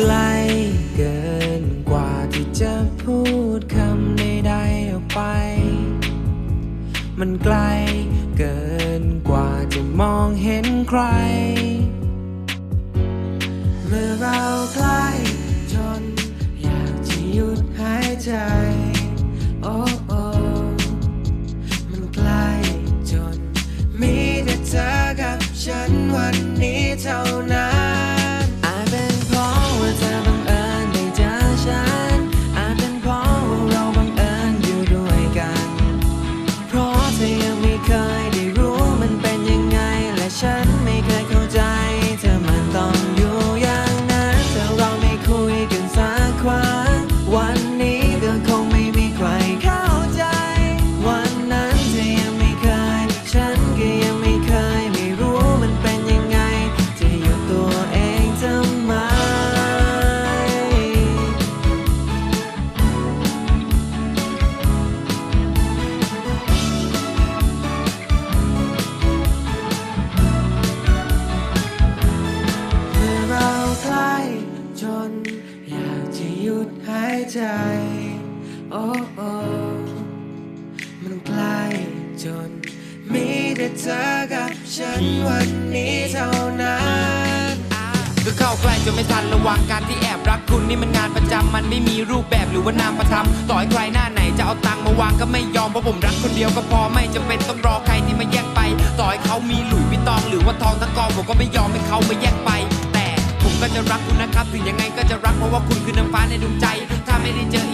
ไกลเกินกว่าที่จะพูดคำใดๆออกไป มันไกลเกินกว่าจะมองเห็นใคร เมื่อเราใกล้จนอยากจะหยุดหายใจ ใจ โอ้โอ้มันใกล้จน มีแต่เธอกับฉันวันนี้เท่านั้นก็เข้าใกล้จนไม่ทันระวังการที่แอบรักคุณนี่มันงานประจำมันไม่มีรูปแบบหรือว่านามประทำต่อให้ใครหน้าไหนจะเอาตังค์มาวางก็ไม่ยอมเพราะผมรักคนเดียวก็พอไม่จำเป็นต้องรอใครที่มาแย่งไป ต่อให้เขามีหลุยส์วิตองหรือว่าทองทั้งกองผมก็ไม่ยอมให้เขามาแย่งไป แต่ผมก็จะรักคุณนะครับถึงยังไงก็จะรักเพราะว่าคุณคือน้ำฟ้าในดวงใจ Mary Jane.